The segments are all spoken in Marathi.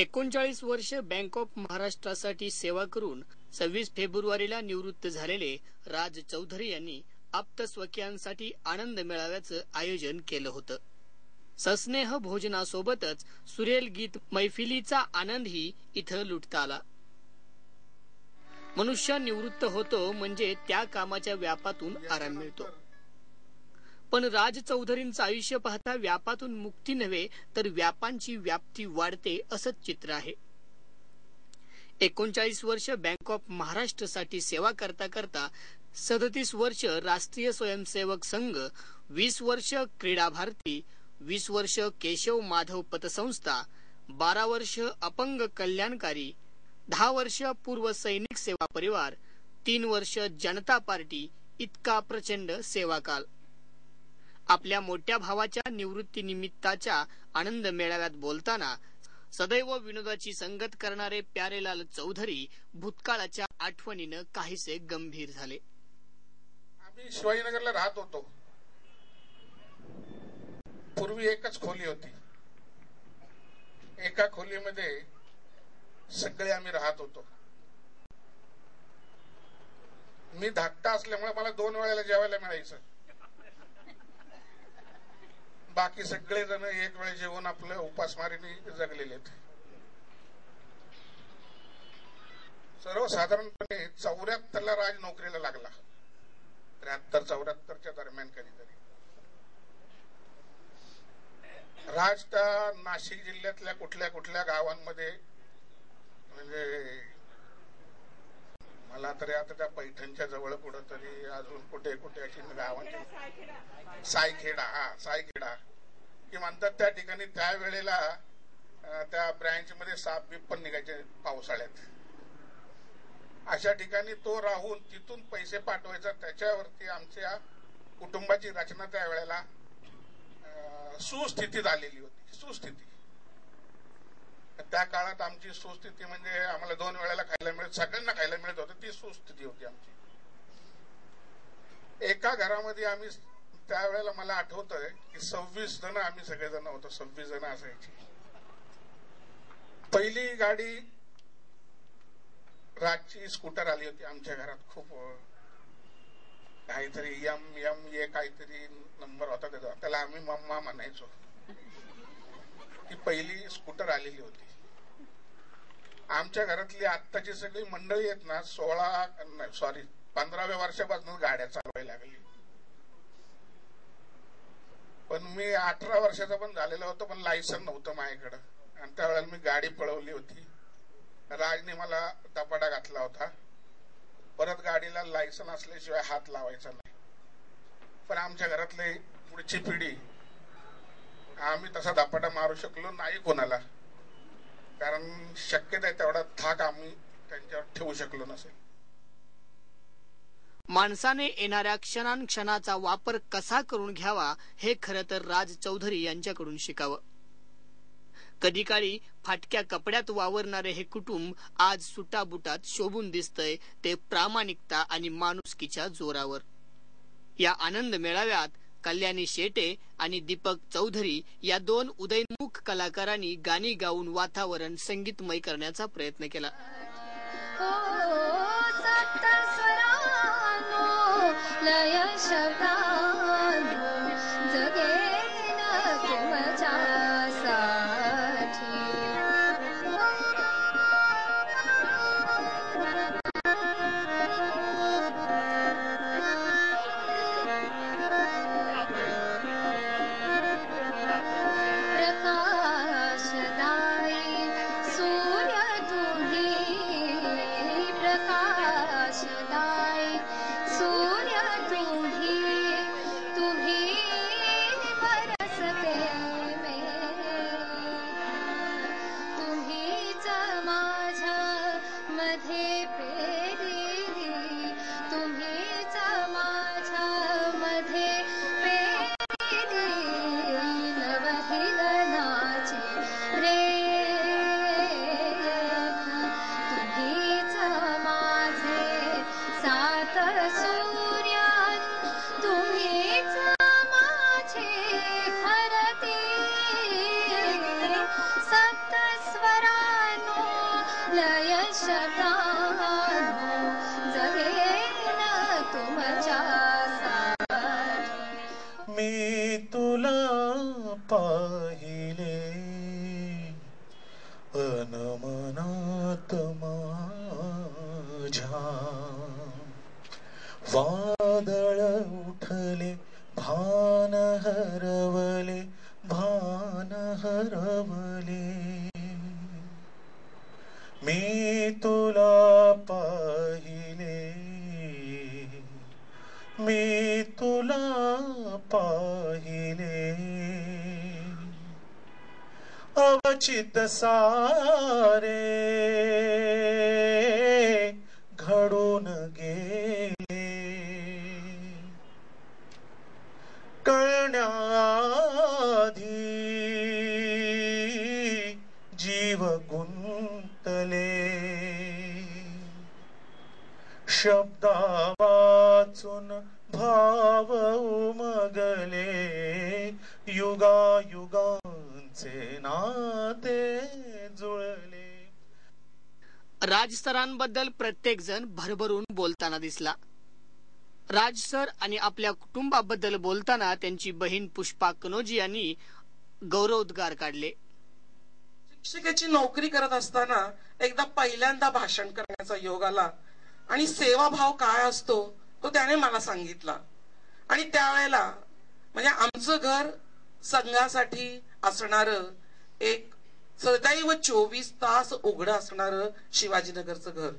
एकोणचाळीस वर्ष बँक ऑफ महाराष्ट्रासाठी सेवा करून सव्वीस फेब्रुवारीला निवृत्त झालेले राज चौधरी यांनी आप्त स्वकीयांसाठी आनंद मेळाव्याचं आयोजन केलं होतं. सस्नेह भोजनासोबतच सुरेल गीत मैफिलीचा आनंदही इथं लुटता आला. मनुष्य निवृत्त होतो म्हणजे त्या कामाच्या व्यापातून आराम मिळतो. पण राज चौधरींचं आयुष्य पाहता व्यापातून मुक्ती नव्हे तर व्यापांची व्याप्ती वाढते असंच चित्र आहे. एकोणचाळीस वर्ष बँक ऑफ महाराष्ट्रसाठी सेवा करता करता सदतीस वर्ष राष्ट्रीय स्वयंसेवक संघ वीस वर्ष क्रीडा भारती वीस वर्ष केशव माधव पतसंस्था बारा वर्ष अपंग कल्याणकारी दहा वर्ष पूर्व सैनिक सेवा परिवार तीन वर्ष जनता पार्टी इतका प्रचंड सेवाकाल. आपल्या मोठ्या भावाच्या निवृत्तीनिमित्ताच्या आनंद मेळाव्यात बोलताना सदैव विनोदाची संगत करणारे प्यारेलाल चौधरी भूतकाळाच्या आठवणीनं काहीसे गंभीर झाले. आम्ही शिवाजीनगरला राहत होतो. पूर्वी एकच खोली होती. एका खोलीमध्ये सगळे आम्ही राहत होतो. मी धाकटा असल्यामुळे मला दोन वेळेला जेवायला मिळायचं. बाकी सगळे जण एक वेळ जेवून आपलं उपासमारीने जगलेले सर्वसाधारणपणे चौऱ्याहत्तरला राज नोकरीला लागला. त्र्याहत्तर चौऱ्याहत्तरच्या दरम्यान कधीतरी. राज त्या नाशिक जिल्ह्यातल्या कुठल्या कुठल्या गावांमध्ये म्हणजे मला तरी आता त्या पैठणच्या जवळ कुठं तरी अजून कुठे कुठे अशी गावांची सायखेडा हा सायखेडा. की म्हणतात त्या ठिकाणी त्या वेळेला त्या ब्रँच मध्ये साप बीप पण निघायचे पावसाळ्यात. अशा ठिकाणी तो राहून तिथून पैसे पाठवायचा त्याच्यावरती आमच्या कुटुंबाची रचना त्या वेळेला सुस्थितीत आलेली होती. सुस्थिती. त्या काळात आमची सुस्थिती म्हणजे आम्हाला दोन वेळेला खायला मिळत सगळ्यांना खायला मिळत होतं ती सुस्थिती होती आमची. एका घरामध्ये आम्ही त्यावेळेला मला आठवतंय की सव्वीस जण आम्ही सगळेजण होतो सव्वीस जण असायची. पहिली गाडी राजची स्कूटर आली होती आमच्या घरात खूप काहीतरी यम यम ये काहीतरी नंबर होता त्याचा. त्याला आम्ही मम्मा म्हणायचो. ती पहिली स्कूटर आलेली होती. आमच्या घरातली आत्ताची सगळी मंडळी आहेत ना सोळा सॉरी पंधराव्या वर्षापासून गाड्या चालवायला लागली. पण मी अठरा वर्षाचा पण झालेला होतो पण लायसन नव्हतं माझ्याकडं. आणि त्यावेळेला मी गाडी पळवली होती. राजने मला दपाडा घातला होता. परत गाडीला लायसन असल्याशिवाय हात लावायचा नाही. पण आमच्या घरातले पुढची पिढी आम्ही तसा दपाटा मारू शकलो नाही कोणाला. कारण शक्यता आहे तेवढा थाक आम्ही त्यांच्यावर ठेवू शकलो नसेल. माणसाने येणाऱ्या क्षणांक्षणाचा वापर कसा करून घ्यावा हे खरं तर राज चौधरी यांच्याकडून शिकावं. कधी काळी फाटक्या कपड्यात वावरणारे हे कुटुंब आज सुटाबुटात शोभून दिसतंय ते प्रामाणिकता आणि माणुसकीच्या जोरावर. या आनंद मेळाव्यात कल्याणी शेटे आणि दीपक चौधरी या दोन उदयनमुख कलाकारांनी गाणी गाऊन वातावरण संगीतमय करण्याचा प्रयत्न केला. हो, हो, हो, لا يشبع पाहिले अनमनात माझ्या वादळ उठले भान हरवले भान हरवले. मी तुला पाहिले. मी तुला पाहिले. अवचित सारे घडून गेले. कळण्याआधी जीव गुंतले. शब्दा वाचून भाव उमगले. युगा युगांचे नाते जुळले. राज सरांबद्दल प्रत्येक जण भरभरून बोलताना दिसला. राज सर आणि आपल्या कुटुंबाबद्दल बोलताना त्यांची बहीण पुष्पा कनोजी यांनी गौरवोद्गार काढले. शिक्षकाची नोकरी करत असताना एकदा पहिल्यांदा भाषण करण्याचा योग आला आणि सेवाभाव काय असतो तो त्याने मला सांगितला. आणि त्यावेळेला म्हणजे आमचं घर संघासाठी असणार एक सदैव चोवीस तास उघडं असणार शिवाजीनगरचं घर.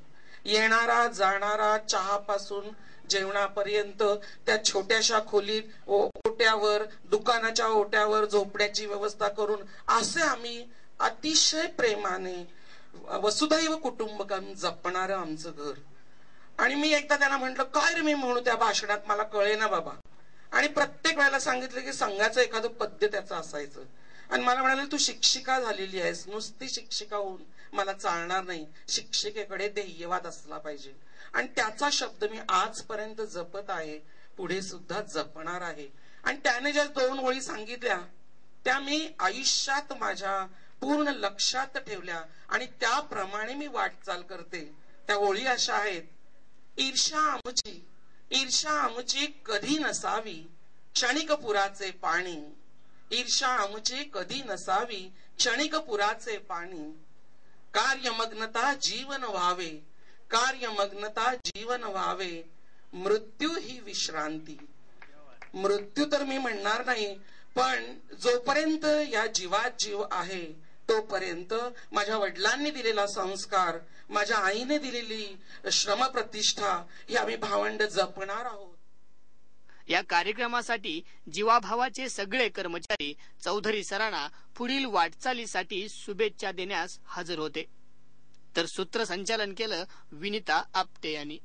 येणारा जाणारा चहापासून जेवणापर्यंत त्या छोट्याशा खोलीत ओट्यावर दुकानाच्या ओट्यावर झोपड्याची व्यवस्था करून असे आम्ही अतिशय प्रेमाने वसुधैव कुटुंबकम जपणारं आमचं घर. आणि मी एकदा त्यांना म्हंटल काय रे मी म्हणू त्या भाषणात? मला कळे ना बाबा. आणि प्रत्येक वेळेला सांगितलं की संघाचं एखादं पद्य त्याचं असायचं. आणि मला म्हणाले तू शिक्षिका झालेली आहेस. नुसती शिक्षिका होऊन मला चालणार नाही. शिक्षिकेकडे ध्येयवाद असला पाहिजे. आणि त्याचा शब्द मी आजपर्यंत जपत आहे. पुढे सुद्धा जपणार आहे. आणि त्याने ज्या दोन ओळी सांगितल्या त्या मी आयुष्यात माझ्या पूर्ण लक्षात ठेवल्या. आणि त्याप्रमाणे मी वाटचाल करते. त्या ओळी अशा आहेत. ईर्षा आमची ईर्षा आमची कधी नसावी? क्षणिकपुराचे पाणी. ईर्षा आमची कधी नसावी? क्षणिकपुराचे पाणी. कार्यमग्नता जीवन व्हावे. कार्यमग्नता जीवन व्हावे. मृत्यू ही विश्रांती. मृत्यू तर मी म्हणणार नाही पण जोपर्यंत या जीवात जीव आहे तोपर्यंत माझ्या वडिलांनी दिलेला संस्कार माझ्या आईने दिलेली श्रम प्रतिष्ठा ही आम्ही भावंड जपणार आहोत. या कार्यक्रमासाठी जीवाभावाचे सगळे कर्मचारी चौधरी सरांना पुढील वाटचालीसाठी शुभेच्छा देण्यास हजर होते. तर सूत्रसंचालन केलं विनिता आपटे यांनी.